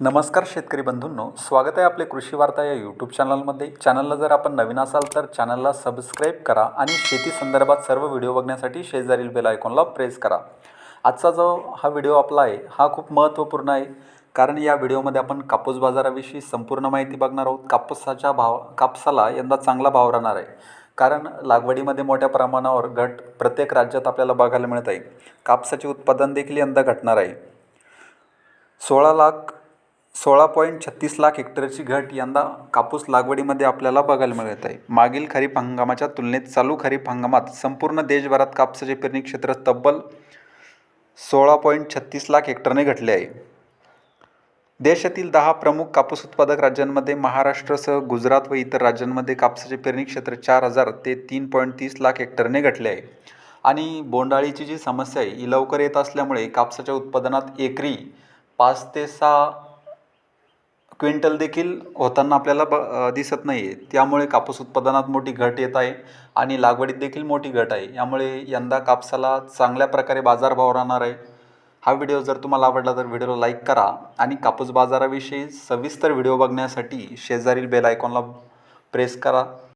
नमस्कार शेतकरी बंधूंनो स्वागत आहे आपले कृषी वार्ता या यूट्यूब चॅनलमध्ये चॅनलला जर आपण नवीन असाल तर चॅनलला सबस्क्राईब करा आणि शेती संदर्भात सर्व व्हिडिओ बघण्यासाठी शेजारील बेल आयकॉनला प्रेस करा. आजचा जो हा व्हिडिओ आपला आहे हा खूप महत्त्वपूर्ण आहे कारण या व्हिडिओमध्ये आपण कापूस बाजाराविषयी संपूर्ण माहिती बघणार आहोत. कापसाच्या भाव कापसाला यंदा चांगला भाव राहणार आहे. कारण लागवडीमध्ये मोठ्या प्रमाणावर घट प्रत्येक राज्यात आपल्याला बघायला मिळत आहे. कापसाचे उत्पादन देखील यंदा घटणार आहे. सोळा लाख सोळा पॉईंट छत्तीस लाख हेक्टरची घट यंदा कापूस लागवडीमध्ये आपल्याला बघायला मिळत आहे. मागील खरीप हंगामाच्या तुलनेत चालू खरीप हंगामात संपूर्ण देशभरात कापसाचे पेरणी क्षेत्र तब्बल सोळा पॉईंट छत्तीस लाख हेक्टरने घटले आहे. देशातील दहा प्रमुख कापूस उत्पादक राज्यांमध्ये महाराष्ट्रसह गुजरात व इतर राज्यांमध्ये कापसाचे पेरणी क्षेत्र चार हजार ते तीन पॉईंट तीस लाख हेक्टरने घटले आहे. आणि बोंडाळीची जी समस्या आहे ही लवकर येत असल्यामुळे कापसाच्या उत्पादनात एकरी पाच ते सहा क्विंटल देखील होताना आपल्याला ब दिसत नाही आहे त्यामुळे कापूस उत्पादनात मोठी घट येत आहे आणि लागवडीत देखील मोठी घट आहे. यामुळे यंदा कापसाला चांगल्या प्रकारे बाजारभाव राहणार आहे. हा व्हिडिओ जर तुम्हाला आवडला तर व्हिडिओला लाईक करा आणि कापूस बाजाराविषयी सविस्तर व्हिडिओ बघण्यासाठी शेजारील बेल आयकॉनला प्रेस करा.